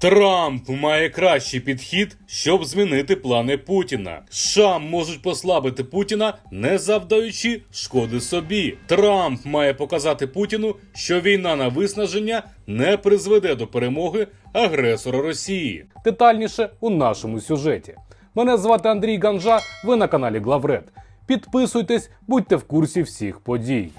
Трамп має кращий підхід, щоб змінити плани Путіна. США можуть послабити Путіна, не завдаючи шкоди собі. Трамп має показати Путіну, що війна на виснаження не призведе до перемоги агресора Росії. Детальніше у нашому сюжеті. Мене звати Андрій Ганжа. Ви на каналі Главред. Підписуйтесь, будьте в курсі всіх подій.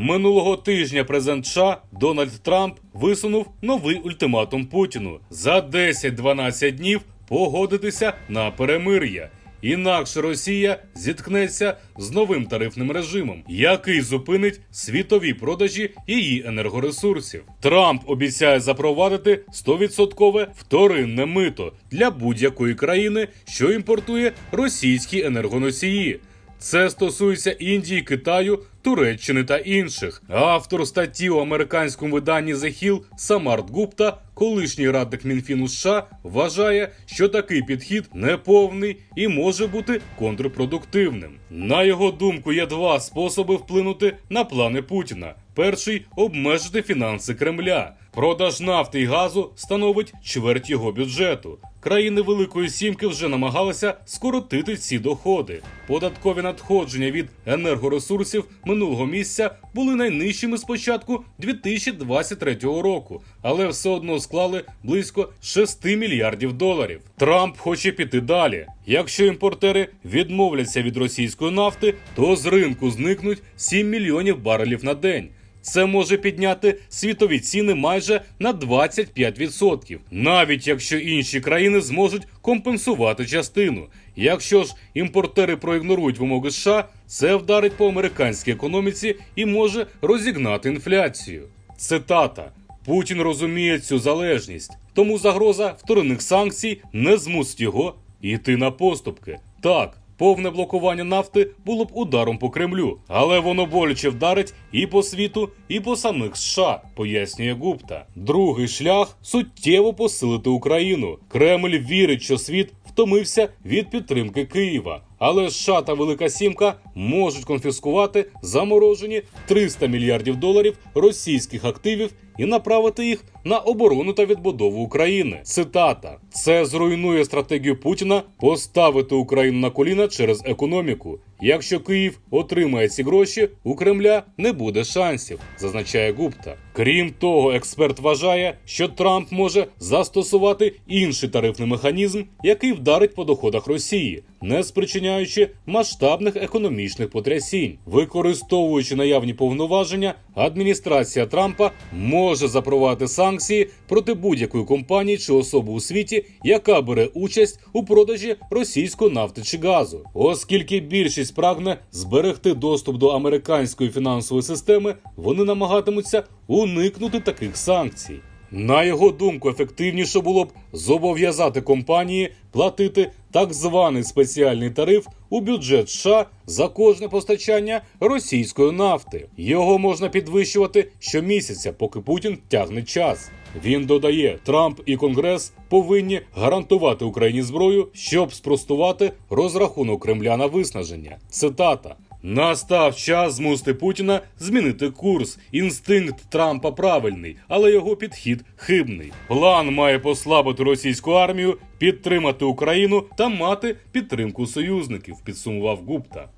Минулого тижня президент США Дональд Трамп висунув новий ультиматум Путіну за 10-12 днів погодитися на перемир'я. Інакше Росія зіткнеться з новим тарифним режимом, який зупинить світові продажі її енергоресурсів. Трамп обіцяє запровадити 100% вторинне мито для будь-якої країни, що імпортує російські енергоносії. Це стосується Індії, Китаю, Туреччини та інших. Автор статті у американському виданні The Hill Самарт Гупта, колишній радник Мінфіну США, вважає, що такий підхід неповний і може бути контрпродуктивним. На його думку, є два способи вплинути на плани Путіна. Перший обмежити фінанси Кремля. Продаж нафти і газу становить чверть його бюджету. Країни Великої Сімки вже намагалися скоротити ці доходи. Податкові надходження від енергоресурсів минулого місяця були найнижчими з початку 2023 року, але все одно склали близько 6 мільярдів доларів. Трамп хоче піти далі. Якщо імпортери відмовляться від російської нафти, то з ринку зникнуть 7 мільйонів барелів на день. Це може підняти світові ціни майже на 25%, навіть якщо інші країни зможуть компенсувати частину. Якщо ж імпортери проігнорують вимоги США, це вдарить по американській економіці і може розігнати інфляцію. Цитата: Путін розуміє цю залежність, тому загроза вторинних санкцій не змусить його йти на поступки. Так. Повне блокування нафти було б ударом по Кремлю, але воно боляче вдарить і по світу, і по самих США, пояснює Гупта. Другий шлях суттєво посилити Україну. Кремль вірить, що світ втомився від підтримки Києва. Але США та Велика Сімка можуть конфіскувати заморожені 300 мільярдів доларів російських активів і направити їх на оборону та відбудову України. Цитата: це зруйнує стратегію Путіна поставити Україну на коліна через економіку. Якщо Київ отримає ці гроші, у Кремля не буде шансів, зазначає Гупта. Крім того, експерт вважає, що Трамп може застосувати інший тарифний механізм, який вдарить по доходах Росії, не спричиняючи масштабних економічних потрясінь. Використовуючи наявні повноваження, адміністрація Трампа може запровадити санкції проти будь-якої компанії чи особи у світі, яка бере участь у продажі російської нафти чи газу, оскільки більшість прагне зберегти доступ до американської фінансової системи, вони намагатимуться уникнути таких санкцій. На його думку, ефективніше було б зобов'язати компанії платити так званий спеціальний тариф у бюджет США за кожне постачання російської нафти. Його можна підвищувати щомісяця, поки Путін тягне час. Він додає, Трамп і Конгрес повинні гарантувати Україні зброю, щоб спростувати розрахунок Кремля на виснаження. Цитата. Настав час змусити Путіна змінити курс. Інстинкт Трампа правильний, але його підхід хибний. План має послабити російську армію, підтримати Україну та мати підтримку союзників. Підсумував Гупта.